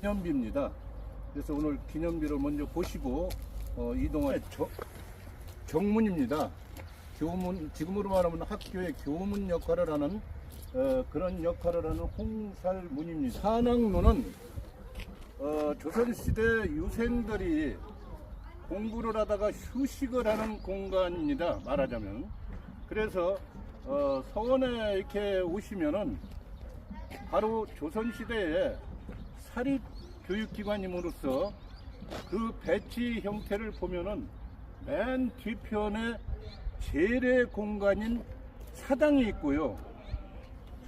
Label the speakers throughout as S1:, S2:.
S1: 기념비입니다. 그래서 오늘 기념비를 먼저 보시고 어, 이동할 저- 경문입니다. 교문 지금으로 말하면 학교의 교문 역할을 하는 어, 그런 역할을 하는 홍살문입니다. 산악로는 어, 조선시대 유생들이 공부를 하다가 휴식을 하는 공간입니다. 말하자면. 그래서 어, 서원에 이렇게 오시면은 바로 조선시대에 사립 교육기관임으로써 그 배치 형태를 보면은 맨 뒤편에 재래 공간인 사당이 있고요.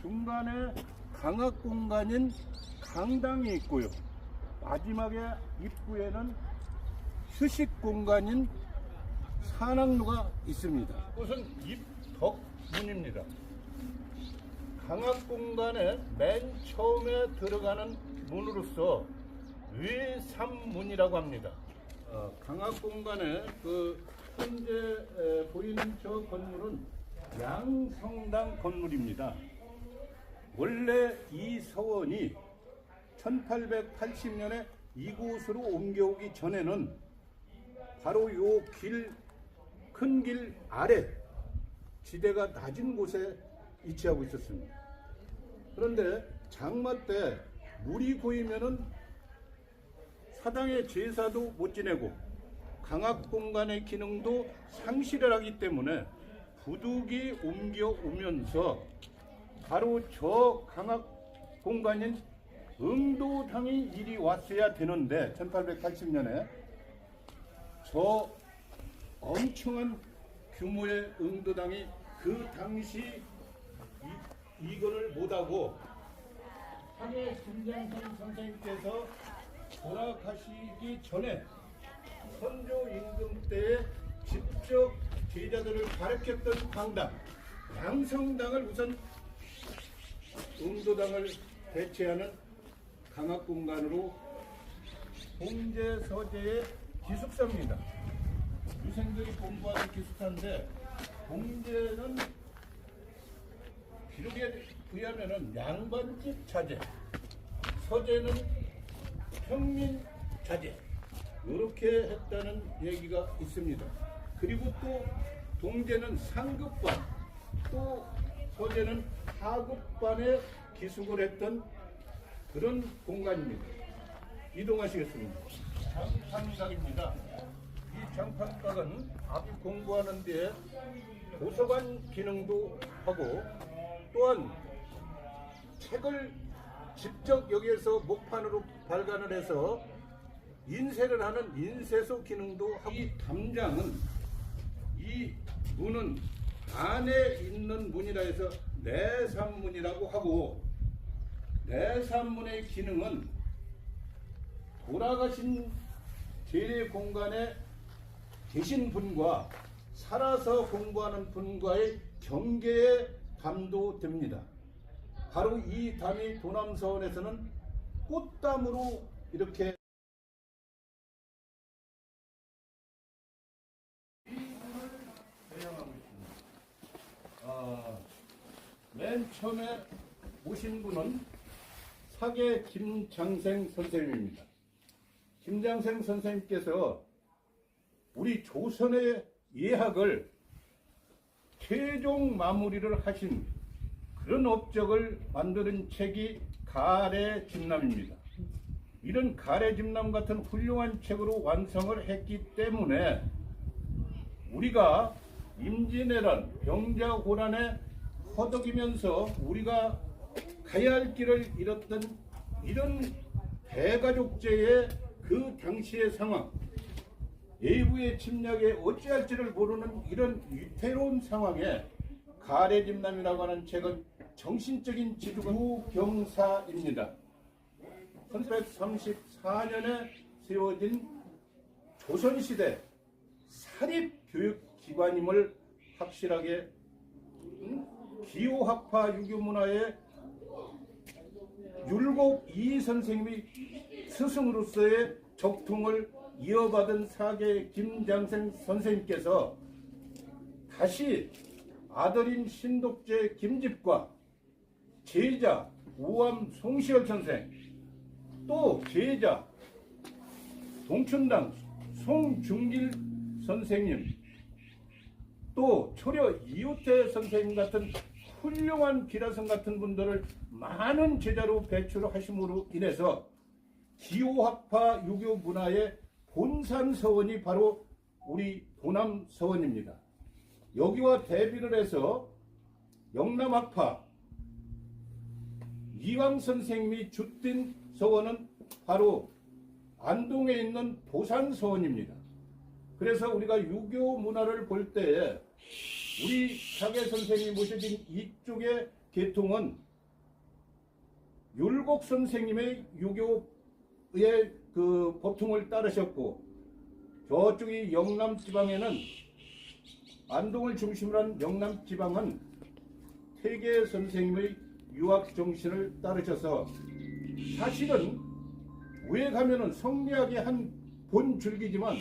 S1: 중간에 강학 공간인 강당이 있고요. 마지막에 입구에는 휴식 공간인 산악로가 있습니다. 이것은 입덕문입니다. 강학 공간에 맨 처음에 들어가는 문으로서 외삼문이라고 합니다. 어, 강학 공간에 그 현재 에, 보이는 저 건물은 양성당 건물입니다. 원래 이 서원이 1880년에 이곳으로 옮겨오기 전에는 바로 요 길, 큰 길 아래 지대가 낮은 곳에 위치하고 있었습니다. 그런데 장마 때 물이 고이면은 사당의 제사도 못 지내고 강학 공간의 기능도 상실을 하기 때문에 부득이 옮겨오면서 바로 저 강학 공간인 응도당이 이리 왔어야 되는데 1880년에 저 엄청한 규모의 응도당이 그 당시 이, 이거를 못하고 황해 김장선 선생님께서 돌아가시기 전에 선조 임금 때에 직접 제자들을 가르쳤던 강당 양성당을 우선 응도당을 대체하는 강학 공간으로 공제 서재의 기숙사입니다. 유생들이 공부하는 기숙사인데 공제는 기록에 의하면은 양반집 자재, 서재는 평민 자재 이렇게 했다는 얘기가 있습니다. 그리고 또 동제는 상급반, 또 서재는 하급반에 기숙을 했던 그런 공간입니다. 이동하시겠습니다. 장판각입니다. 이 장판각은 앞 공부하는 데에 도서관 기능도 하고 또한 책을 직접 여기에서 목판으로 발간을 해서 인쇄를 하는 인쇄소 기능도 하고 이 담장은 이 문은 안에 있는 문이라 해서 내산문이라고 하고 내산문의 기능은 돌아가신 재래 공간에 계신 분과 살아서 공부하는 분과의 경계에 감도됩니다. 바로 이 담이 도남서원에서는 꽃담으로 이렇게 배양하고 있습니다. 아, 맨 처음에 오신 분은 사계 김장생 선생님입니다. 김장생 선생님께서 우리 조선의 예학을 최종 마무리를 하신 그런 업적을 만드는 책이 가래 집남입니다. 이런 가래 집남 같은 훌륭한 책으로 완성을 했기 때문에 우리가 임진왜란, 병자호란에 허덕이면서 우리가 가야 할 길을 잃었던 이런 대가족제의 그 당시의 상황, 외부의 침략에 어찌할지를 모르는 이런 위태로운 상황에 가래집남이라고 하는 책은 정신적인 지주가 우경사입니다. 1834년에 세워진 조선시대 사립교육기관임을 확실하게 음? 기호학파 유교문화의 율곡 이 선생님이 스승으로서의 적통을 이어받은 사계 김장생 선생님께서 다시 아들인 신독제 김집과 제자 우암 송시열 선생 또 제자 동춘당 송중길 선생님 또 초려 이호태 선생님 같은 훌륭한 기라성 같은 분들을 많은 제자로 배출하심으로 인해서 기호학파 유교 문화의 본산 서원이 바로 우리 도남 서원입니다. 여기와 대비를 해서 영남학파 이왕 선생님이 주된 서원은 바로 안동에 있는 도산 서원입니다. 그래서 우리가 유교 문화를 볼 때 우리 사계 선생님이 모셔진 이쪽의 계통은 율곡 선생님의 유교의 그 법통을 따르셨고 저쪽이 영남 지방에는 안동을 중심으로 한 영남 지방은 태계 선생님의 유학 정신을 따르셔서 사실은 위에 가면은 성리학의 한 본줄기지만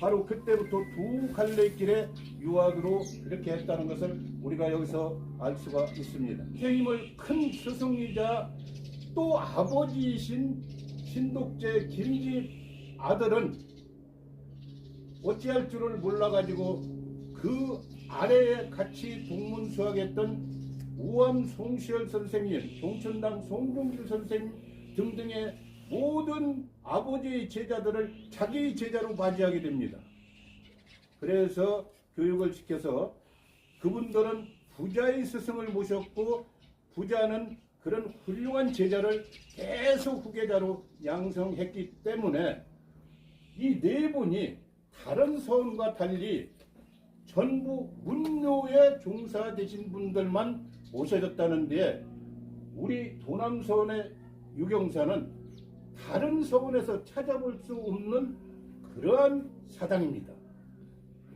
S1: 바로 그때부터 두 갈래길의 유학으로 이렇게 했다는 것을 우리가 여기서 알 수가 있습니다. 선생님을 큰 스승이자 또 아버지이신 신독제 김지 아들은 어찌할 줄을 몰라가지고 그 아래에 같이 동문수학했던 우암 송시열 선생님, 동천당 송봉길 선생님 등등의 모든 아버지의 제자들을 자기 제자로 맞이하게 됩니다. 그래서 교육을 시켜서 그분들은 부자의 스승을 모셨고 부자는 그런 훌륭한 제자를 계속 후계자로 양성했기 때문에 이 네 분이 다른 서원과 달리 전부 문묘에 종사되신 분들만 모셔졌다는데 우리 도남서원의 유경사는 다른 서원에서 찾아볼 수 없는 그러한 사당입니다.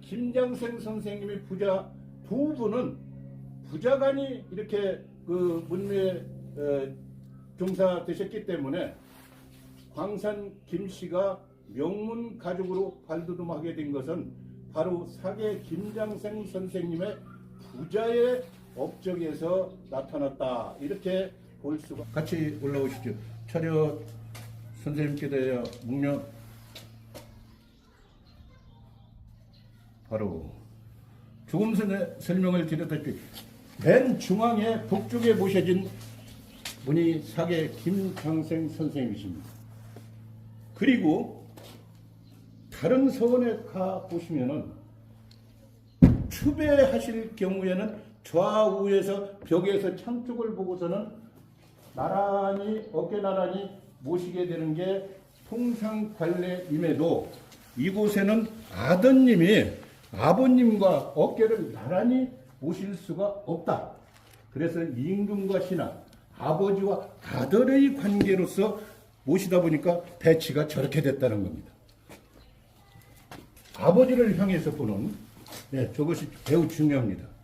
S1: 김장생 선생님의 부자 두 분은 부자간이 이렇게 그 문묘에 어, 종사 되셨기 때문에 광산 김 씨가 명문 가족으로 발돋움하게 된 것은 바로 사계 김장생 선생님의 부자의 업적에서 나타났다. 이렇게 볼 수가 같이 올라오시죠 차렷 선생님께 대하여 묵념 바로 조금 전에 설명을 드렸다시피 맨 중앙에 북쪽에 모셔진 분이 사계 김장생 선생님이십니다. 그리고 다른 서원에 가 보시면은 추배하실 경우에는 좌우에서 벽에서 창 쪽을 보고서는 나란히 어깨 나란히 모시게 되는 게 통상 관례임에도 이곳에는 아드님이 아버님과 어깨를 나란히 모실 수가 없다. 그래서 임금과 신하, 아버지와 아들의 관계로서 모시다 보니까 배치가 저렇게 됐다는 겁니다. 아버지를 향해서 보는 네, 저것이 매우 중요합니다.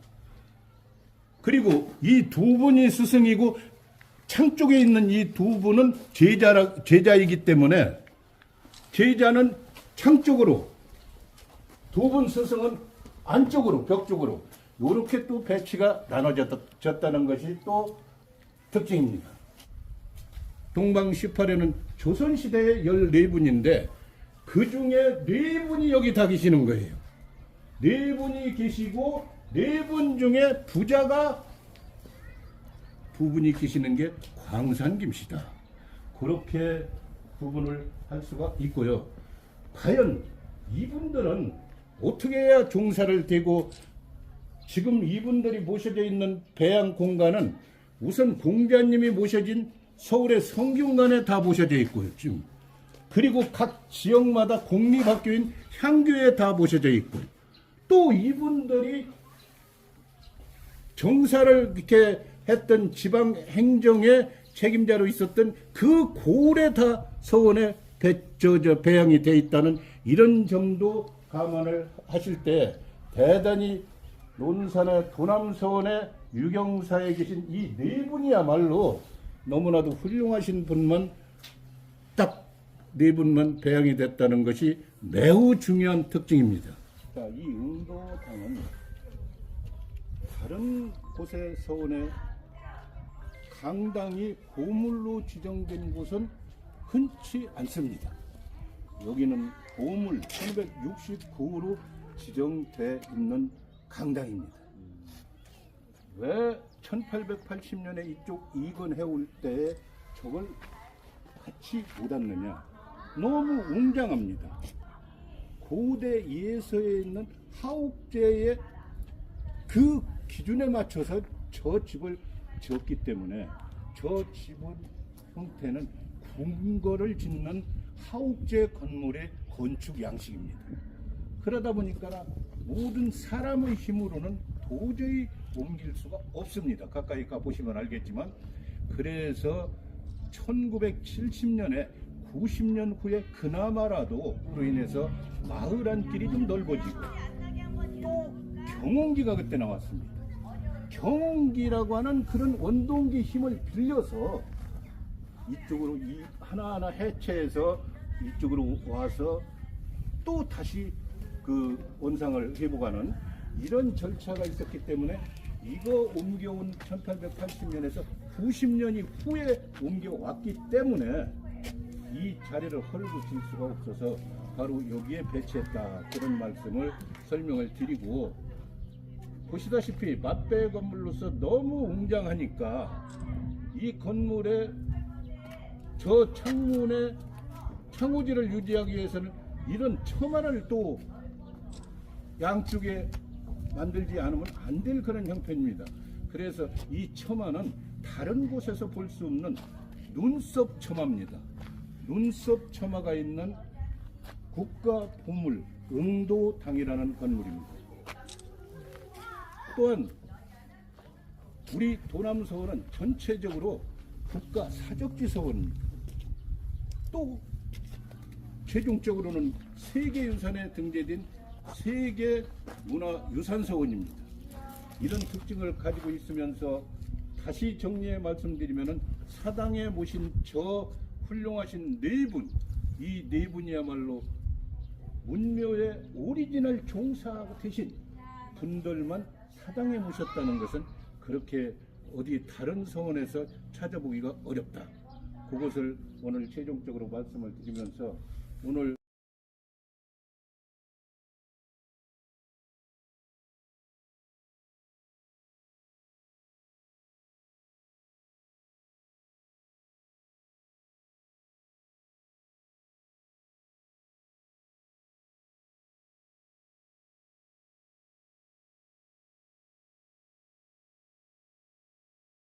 S1: 그리고 이 두 분이 스승이고 창 쪽에 있는 이 두 분은 제자라, 제자이기 때문에 제자는 창 쪽으로 두 분 스승은 안쪽으로 벽 쪽으로 이렇게 또 배치가 나눠졌다는 것이 또 특징입니다. 동방 18에는 조선시대의 14분인데 그 중에 네 분이 여기 다 계시는 거예요. 네 분이 계시고 네 분 중에 부자가 두 분이 계시는 게 광산김씨다. 그렇게 구분을 할 수가 있고요. 과연 이분들은 어떻게 해야 종사를 되고 지금 이분들이 모셔져 있는 배양 공간은 우선 공자님이 모셔진 서울의 성균관에 다 모셔져 있고요. 지금 그리고 각 지역마다 공립학교인 향교에 다 모셔져 있고요. 또 이분들이 정사를 이렇게 했던 지방 행정의 책임자로 있었던 그 고을에 다 서원에 배, 저, 저, 배양이 돼 있다는 이런 점도 감안을 하실 때 대단히 논산의 도남서원의 유경사에 계신 이 네 분이야말로 너무나도 훌륭하신 분만 딱 네 분만 배양이 됐다는 것이 매우 중요한 특징입니다. 자, 이 응도당은 다른 곳의 서원에 강당이 보물로 지정된 곳은 흔치 않습니다. 여기는 보물 1569로 지정돼 있는 강당입니다. 왜 1880년에 이쪽 이건 해 올 때에 저걸 같이 못 왔느냐? 너무 웅장합니다. 고대 예서에 있는 하옥제의 그 기준에 맞춰서 저 집을 지었기 때문에 저 집은 형태는 궁궐을 짓는 하옥제 건물의 건축 양식입니다. 그러다 보니까 모든 사람의 힘으로는 도저히 옮길 수가 없습니다. 가까이 가 보시면 알겠지만 그래서 1970년에 90년 후에 그나마라도 그로 인해서 마을 안길이 좀 넓어지고 또 경운기가 그때 나왔습니다. 경운기라고 하는 그런 원동기 힘을 빌려서 이쪽으로 이 하나하나 해체해서 이쪽으로 와서 또 다시 그 원상을 회복하는 이런 절차가 있었기 때문에 이거 옮겨온 1880년에서 90년이 후에 옮겨왔기 때문에 이 자리를 헐고칠 수가 없어서 바로 여기에 배치했다 그런 말씀을 설명을 드리고 보시다시피 맞배 건물로서 너무 웅장하니까 이 건물에 저 창문의 창호지를 유지하기 위해서는 이런 처마를 또 양쪽에 만들지 않으면 안 될 그런 형편입니다. 그래서 이 처마는 다른 곳에서 볼 수 없는 눈썹 처마입니다. 눈썹 처마가 있는 국가 보물 응도당이라는 건물입니다. 또한 우리 도남 서원은 전체적으로 국가 사적지 서원입니다. 또 최종적으로는 세계유산에 등재된 세계 문화유산서원입니다. 이런 특징을 가지고 있으면서 다시 정리해 말씀드리면은 사당에 모신 저 훌륭하신 네 분, 이 네 분이야말로 문묘의 오리지널 종사 대신 분들만 사당에 모셨다는 것은 그렇게 어디 다른 성원에서 찾아보기가 어렵다. 그것을 오늘 최종적으로 말씀을 드리면서 오늘